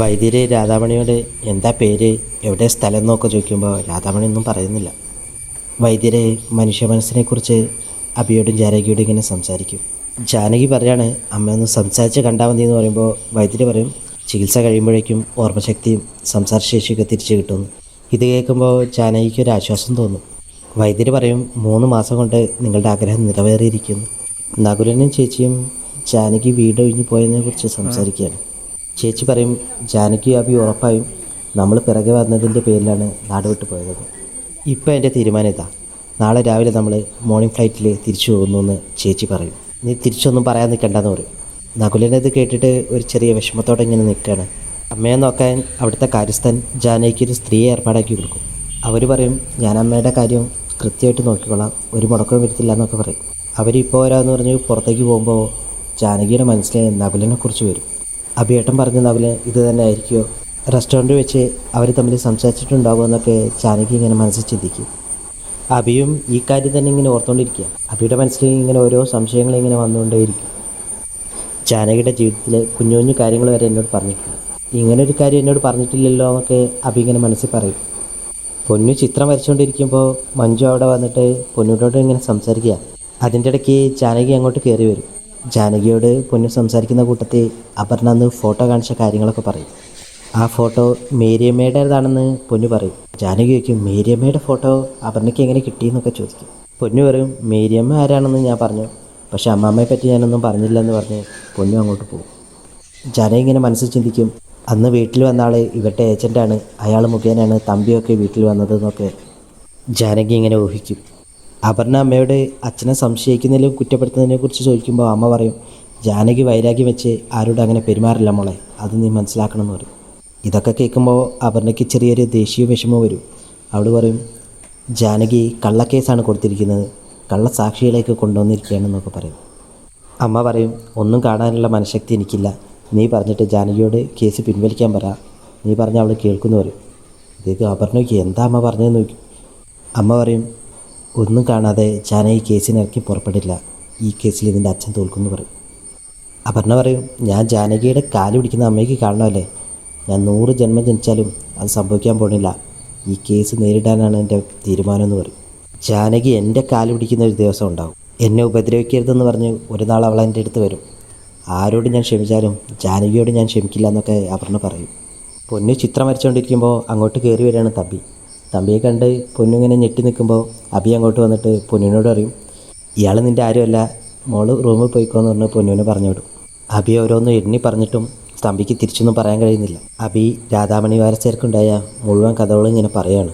വൈദ്യര് രാധാമണിയോട് എന്താ പേര് എവിടെ സ്ഥലം എന്നൊക്കെ ചോദിക്കുമ്പോൾ രാധാമണി ഒന്നും പറയുന്നില്ല. വൈദ്യരെ മനുഷ്യ മനസ്സിനെക്കുറിച്ച് അഭിയോടും ജാനകിയോടും ഇങ്ങനെ സംസാരിക്കും. ജാനകി പറയാണ് അമ്മയൊന്ന് സംസാരിച്ച് കണ്ടാൽ മതി എന്ന് പറയുമ്പോൾ വൈദ്യര് പറയും ചികിത്സ കഴിയുമ്പോഴേക്കും ഓർമ്മശക്തിയും സംസാരശേഷിയൊക്കെ തിരിച്ചു കിട്ടുന്നു ഇത് കേൾക്കുമ്പോൾ ജാനകിക്ക് ഒരു ആശ്വാസം തോന്നും. വൈദ്യര് പറയും മൂന്ന് മാസം കൊണ്ട് നിങ്ങളുടെ ആഗ്രഹം നിറവേറിയിരിക്കുന്നു. നകുലനും ചേച്ചിയും ജാനകി വീട് ഒഴിഞ്ഞു പോയതിനെ കുറിച്ച് സംസാരിക്കുകയാണ്. ചേച്ചി പറയും ജാനകി അഭി ഉറപ്പായും നമ്മൾ പിറകെ വന്നതിന്റെ പേരിലാണ് നാട് വിട്ടു പോയത്. ഇപ്പം എന്റെ തീരുമാനം ഇതാ. നാളെ രാവിലെ നമ്മൾ മോർണിംഗ് ഫ്ലൈറ്റിൽ തിരിച്ചു പോകുന്നു എന്ന് ചേച്ചി പറയും. നീ തിരിച്ചൊന്നും പറയാൻ നിൽക്കണ്ടെന്ന് പറയും. നകുലനത് കേട്ടിട്ട് ഒരു ചെറിയ വിഷമത്തോടെ ഇങ്ങനെ നിൽക്കുകയാണ്. അമ്മയെ നോക്കാൻ അവിടുത്തെ കാര്യസ്ഥൻ ജാനകിക്ക് ഒരു സ്ത്രീയെ ഏർപ്പാടാക്കി കൊടുക്കും. അവർ പറയും ഞാൻ അമ്മയുടെ കാര്യം കൃത്യമായിട്ട് നോക്കിക്കൊള്ളാം ഒരു മുടക്കവും വരുത്തില്ല എന്നൊക്കെ പറയും. അവരിപ്പോൾ വരാമെന്ന് പറഞ്ഞ് പുറത്തേക്ക് പോകുമ്പോൾ ജാനകിയുടെ മനസ്സിലെ നകുലിനെ കുറിച്ച് വരും. അഭിയേട്ടൻ പറഞ്ഞ നകുലൻ ഇത് തന്നെ ആയിരിക്കുമോ റെസ്റ്റോറന്റ് വെച്ച് അവർ തമ്മിൽ സംസാരിച്ചിട്ടുണ്ടാകുമോ എന്നൊക്കെ ജാനകി ഇങ്ങനെ മനസ്സിൽ ചിന്തിക്കും. അഭിയും ഈ കാര്യം തന്നെ ഇങ്ങനെ ഓർത്തുകൊണ്ടിരിക്കുക അഭിയുടെ മനസ്സിൽ ഇങ്ങനെ ഓരോ സംശയങ്ങൾ ഇങ്ങനെ വന്നുകൊണ്ടേയിരിക്കും. ജാനകിയുടെ ജീവിതത്തിലെ കുഞ്ഞു കുഞ്ഞു കാര്യങ്ങൾ വരെ എന്നോട് പറഞ്ഞിട്ടുണ്ട്. ഇങ്ങനെ ഒരു കാര്യം എന്നോട് പറഞ്ഞിട്ടില്ലല്ലോ എന്നൊക്കെ അഭി ഇങ്ങനെ മനസ്സിൽ പറയും. പൊന്നു ചിത്രം വരച്ചുകൊണ്ടിരിക്കുമ്പോൾ മഞ്ജു അവിടെ വന്നിട്ട് പൊന്നുവിനോട് ഇങ്ങനെ സംസാരിക്കുക. അതിന്റെ ഇടയ്ക്ക് ജാനകി അങ്ങോട്ട് കയറി വരും. ജാനകിയോട് പൊന്നു സംസാരിക്കുന്ന കൂട്ടത്തിൽ അപർണ അന്ന് ഫോട്ടോ കാണിച്ച കാര്യങ്ങളൊക്കെ പറയും. ആ ഫോട്ടോ മേരിയമ്മയുടേതാണെന്ന് പൊന്നു പറയും. ജാനകി ചോദിക്കും മേരിയമ്മയുടെ ഫോട്ടോ അപർണയ്ക്ക് എങ്ങനെ കിട്ടിയെന്നൊക്കെ ചോദിക്കും. പൊന്നു പറയും മേരിയമ്മ ആരാണെന്ന് ഞാൻ പറഞ്ഞു. പക്ഷെ അമ്മാമ്മയെ പറ്റി ഞാനൊന്നും പറഞ്ഞില്ലെന്ന് പറഞ്ഞ് പൊന്നു അങ്ങോട്ട് പോകും. ജാനകി ഇങ്ങനെ മനസ്സിൽ ചിന്തിക്കും അന്ന് വീട്ടിൽ വന്ന ആൾ ഇവരുടെ ഏജന്റാണ് അയാൾ മുഖേനയാണ് തമ്പിയൊക്കെ വീട്ടിൽ വന്നതെന്നൊക്കെ. ജാനകി ഇങ്ങനെ ഊഹിക്കും. അപർണ അമ്മയോട് അച്ഛനെ സംശയിക്കുന്നതിലും കുറ്റപ്പെടുത്തുന്നതിനെ കുറിച്ച് ചോദിക്കുമ്പോൾ അമ്മ പറയും ജാനകി വൈരാഗ്യം വെച്ച് ആരോടും അങ്ങനെ പെരുമാറില്ല മോളെ അത് നീ മനസ്സിലാക്കണം എന്ന് പറയും. ഇതൊക്കെ കേൾക്കുമ്പോൾ അപർണയ്ക്ക് ചെറിയൊരു ദേശീയ വിഷമം വരും. അവൾ പറയും ജാനകി കള്ളക്കേസാണ് കൊടുത്തിരിക്കുന്നത് കള്ളസാക്ഷികളേക്ക് കൊണ്ടുവന്നിരിക്കുകയാണെന്നൊക്കെ പറയും. അമ്മ പറയും ഒന്നും കാണാനുള്ള മനഃശക്തി എനിക്കില്ല. നീ പറഞ്ഞിട്ട് ജാനകിയോട് കേസ് പിൻവലിക്കാൻ പറ. നീ പറഞ്ഞ അവൾ കേൾക്കുന്നു പറയും. ഇതേക്ക് അപർണയ്ക്ക് എന്താ അമ്മ പറഞ്ഞതെന്ന് നോക്കി. അമ്മ പറയും ഒന്നും കാണാതെ ചാന ഈ കേസിനിറക്കി പുറപ്പെടില്ല. ഈ കേസിൽ ഇതിന്റെ അച്ഛൻ തോൽക്കുന്നു പറയും. അപർണ പറയും ഞാൻ ജാനകിയുടെ കാൽ പിടിക്കുന്ന അമ്മയ്ക്ക് കാണണമല്ലേ ഞാൻ നൂറ് ജന്മം ജനിച്ചാലും അത് സംഭവിക്കാൻ പോണില്ല ഈ കേസ് നേരിടാനാണ് എന്റെ തീരുമാനം എന്ന് പറയും. ജാനകി എന്റെ കാൽ പിടിക്കുന്ന ഒരു ദിവസം ഉണ്ടാവും. എന്നെ ഉപദ്രവിക്കരുതെന്ന് പറഞ്ഞ് ഒരു നാൾ അവൾ എന്റെ അടുത്ത് വരും. ആരോട് ഞാൻ ക്ഷമിച്ചാലും ജാനകിയോട് ഞാൻ ക്ഷമിക്കില്ല എന്നൊക്കെ അപർണ പറയും. പൊന്നു ചിത്രം വരച്ചുകൊണ്ടിരിക്കുമ്പോൾ അങ്ങോട്ട് കയറി വരികയാണ് തമ്പി. തമ്പിയെ കണ്ട് പൊന്നിങ്ങനെ ഞെട്ടി നിൽക്കുമ്പോൾ അബി അങ്ങോട്ട് വന്നിട്ട് പൊന്നിനോട് പറയും ഇയാൾ നിന്റെ ആരുമല്ല മോൾ റൂമിൽ പോയിക്കോന്ന് പറഞ്ഞ് പൊന്നുവിനെ പറഞ്ഞു വിടും. അബി ഓരോന്നും എണ്ണി പറഞ്ഞിട്ടും തമ്പിക്ക് തിരിച്ചൊന്നും പറയാൻ കഴിയുന്നില്ല. അബി രാധാമണി വാരച്ചേർക്കുണ്ടായ മുഴുവൻ കഥകളും ഇങ്ങനെ പറയാണ്